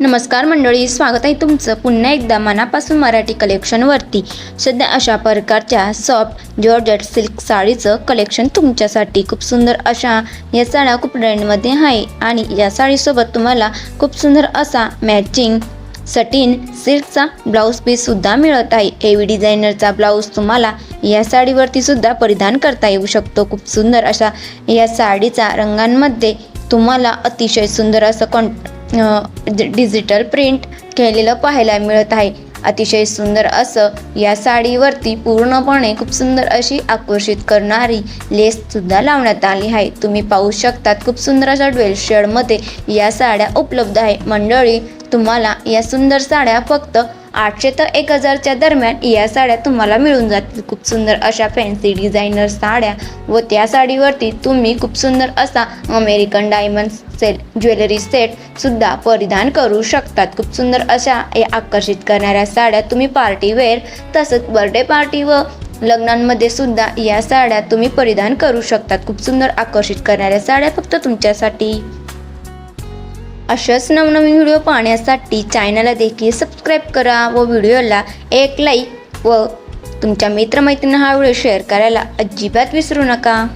नमस्कार मंडळी स्वागत आहे तुमचं पुन्हा एकदा मनापासून मराठी कलेक्शनवरती सध्या अशा प्रकारच्या सॉफ्ट जॉर्जेट सिल्क साडीचं कलेक्शन तुमच्यासाठी खूप सुंदर अशा या साड्या खूप ट्रेंडमध्ये आहे आणि या साडीसोबत तुम्हाला खूप सुंदर असा मॅचिंग सटीन सिल्कचा ब्लाऊज पीससुद्धा मिळत आहे. एव्ही डिझायनरचा ब्लाऊज तुम्हाला या साडीवरतीसुद्धा परिधान करता येऊ शकतो. खूप सुंदर अशा या साडीचा रंगांमध्ये तुम्हाला अतिशय सुंदर असं कॉन डिजिटल प्रिंट केलेलं पाहायला मिळत आहे. अतिशय सुंदर असं या साडीवरती पूर्णपणे खूप सुंदर अशी आकर्षित करणारी लेससुद्धा लावण्यात आली आहे. तुम्ही पाहू शकतात खूप सुंदर अशा ड्वेल शेडमध्ये या साड्या उपलब्ध आहे. मंडळी तुम्हाला या सुंदर साड्या फक्त आठशे तर एक हजारच्या दरम्यान या साड्या तुम्हाला मिळून जातील. खूप सुंदर अशा फॅन्सी डिझायनर साड्या व त्या साडीवरती तुम्ही खूप सुंदर असा American diamond set jewellery set सुद्धा परिधान करू शकतात. खूप सुंदर अशा या आकर्षित करणाऱ्या साड्या तुम्ही पार्टी वेअर तसंच बर्थडे पार्टी व लग्नांमध्ये सुद्धा या साड्या तुम्ही परिधान करू शकतात. खूप सुंदर आकर्षित करणाऱ्या साड्या फक्त तुमच्यासाठी. अशाच नवनवीन व्हिडिओ पाहण्यासाठी चॅनलला देखील सबस्क्राईब करा व व्हिडिओला एक लाईक व तुमच्या मित्रमैत्रिणींना हा व्हिडिओ शेअर करायला अजिबात विसरू नका.